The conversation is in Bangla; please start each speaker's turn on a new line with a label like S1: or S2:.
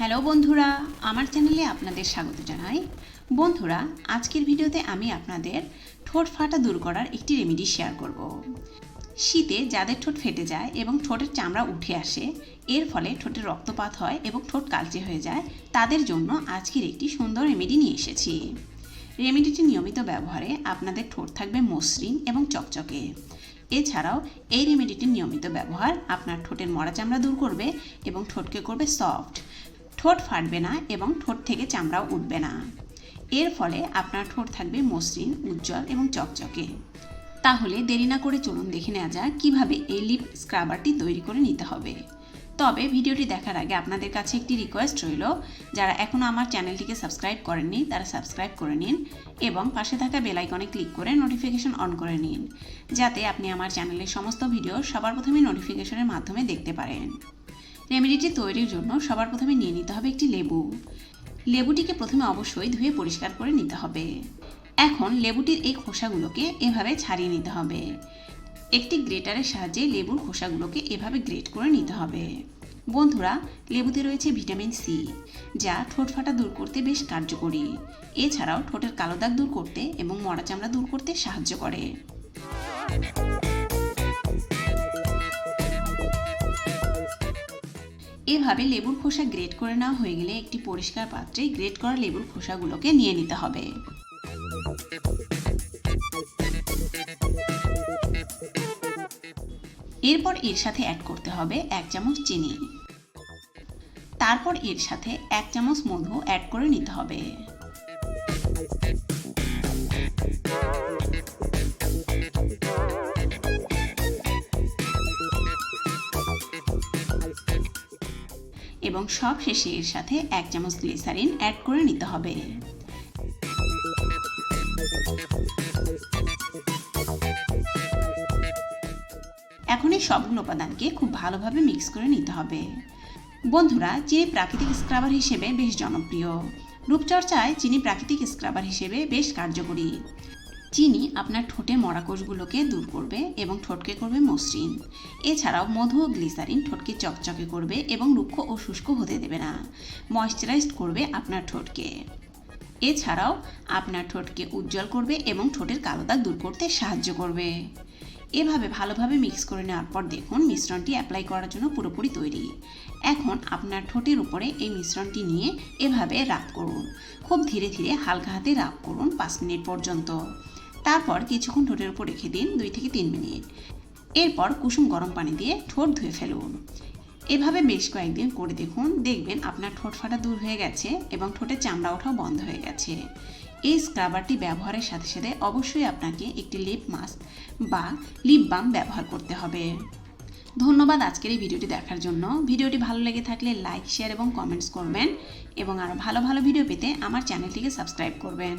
S1: হ্যালো বন্ধুরা, আমার চ্যানেলে আপনাদের স্বাগত জানাই। বন্ধুরা, আজকের ভিডিওতে আমি আপনাদের ঠোঁট ফাটা দূর করার একটি রেমেডি শেয়ার করব। শীতে যাদের ঠোঁট ফেটে যায় এবং ঠোঁটের চামড়া উঠে আসে, এর ফলে ঠোঁটে রক্তপাত হয় এবং ঠোঁট কালচে হয়ে যায়, তাদের জন্য আজকের একটি সুন্দর রেমেডি নিয়ে এসেছি। রেমেডিটি নিয়মিত ব্যবহারে আপনাদের ঠোঁট থাকবে মসৃণ এবং চকচকে। এছাড়াও এই রেমেডিটির নিয়মিত ব্যবহার আপনার ঠোঁটের মরা চামড়া দূর করবে এবং ঠোঁটকে করবে সফট। ঠোঁট ফাটবে না এবং ঠোঁট থেকে চামড়াও উঠবে না। এর ফলে আপনার ঠোঁট থাকবে মসৃণ, উজ্জ্বল এবং চকচকে। তাহলে দেরি না করে চলুন দেখে নেওয়া যাক কীভাবে এই লিপ স্ক্রাবারটি তৈরি করে নিতে হবে। তবে ভিডিওটি দেখার আগে আপনাদের কাছে একটি রিকোয়েস্ট রইল, যারা এখনও আমার চ্যানেলটিকে সাবস্ক্রাইব করেননি তারা সাবস্ক্রাইব করে নিন এবং পাশে থাকা বেল আইকনে ক্লিক করে নোটিফিকেশন অন করে নিন, যাতে আপনি আমার চ্যানেলের সমস্ত ভিডিও সবার প্রথমে নোটিফিকেশনের মাধ্যমে দেখতে পারেন। রেমেডিটি তৈরির জন্য সবার প্রথমে নিয়ে নিতে হবে একটি লেবু। লেবুটিকে প্রথমে অবশ্যই ধুয়ে পরিষ্কার করে নিতে হবে। এখন লেবুটির এই খোসাগুলোকে এভাবে ছাড়িয়ে নিতে হবে। একটি গ্রেটারের সাহায্যে লেবুর খোসাগুলোকে এভাবে গ্রেট করে নিতে হবে। বন্ধুরা, লেবুতে রয়েছে ভিটামিন সি, যা ঠোঁট ফাটা দূর করতে বেশ কার্যকরী। এছাড়াও ঠোঁটের কালো দাগ দূর করতে এবং মরা চামড়া দূর করতে সাহায্য করে। এভাবে লেবুর খোসা গ্রেট করে নেওয়া হয়ে গেলে একটি পরিষ্কার পাত্রে গ্রেট করা লেবুর খোসাগুলোকে নিয়ে নিতে হবে। এরপর এর সাথে অ্যাড করতে হবে এক চামচ চিনি। তারপর এর সাথে এক চামচ মধু অ্যাড করে নিতে হবে। এবং সব শেষে এর সাথে এক চামচ গ্লিসারিন অ্যাড করে নিতে হবে। এখন এই সবগুলো উপাদানকে খুব ভালোভাবে মিক্স করে নিতে হবে। বন্ধুরা, চিনি প্রাকৃতিক স্ক্রাবার হিসেবে বেশ জনপ্রিয়। রূপচর্চায় চিনি প্রাকৃতিক স্ক্রাবার হিসেবে বেশ কার্যকরী। চিনি আপনার ঠোঁটে মরাকোষগুলোকে দূর করবে এবং ঠোঁটকে করবে মসৃণ। এছাড়াও মধু ও গ্লিসারিন ঠোঁটকে চকচকে করবে এবং রুক্ষ ও শুষ্ক হতে দেবে না। ময়শ্চারাইজড করবে আপনার ঠোঁটকে। এছাড়াও আপনার ঠোঁটকে উজ্জ্বল করবে এবং ঠোঁটের কালো দাগ দূর করতে সাহায্য করবে। এভাবে ভালোভাবে মিক্স করে নেওয়ার পর দেখুন মিশ্রণটি অ্যাপ্লাই করার জন্য পুরোপুরি তৈরি। এখন আপনার ঠোঁটের উপরে এই মিশ্রণটি নিয়ে এভাবে রাব করুন। খুব ধীরে ধীরে হালকা হাতে রাব করুন পাঁচ মিনিট পর্যন্ত। তারপর কিছুক্ষণ ঠোঁটের উপর রেখে দিন দুই থেকে তিন মিনিট। এরপর কুসুম গরম পানি দিয়ে ঠোঁট ধুয়ে ফেলুন। এভাবে বেশ কয়েকদিন করে দেখুন, দেখবেন আপনার ঠোঁট ফাটা দূর হয়ে গেছে এবং ঠোঁটের চামড়া ওঠাও বন্ধ হয়ে গেছে। এই স্ক্রাবারটি ব্যবহারের সাথে সাথে অবশ্যই আপনাকে একটি লিপ মাস্ক বা লিপ বাম ব্যবহার করতে হবে। ধন্যবাদ আজকের এই ভিডিওটি দেখার জন্য। ভিডিওটি ভালো লেগে থাকলে লাইক, শেয়ার এবং কমেন্টস করবেন এবং আরও ভালো ভালো ভিডিও পেতে আমার চ্যানেলটিকে সাবস্ক্রাইব করবেন।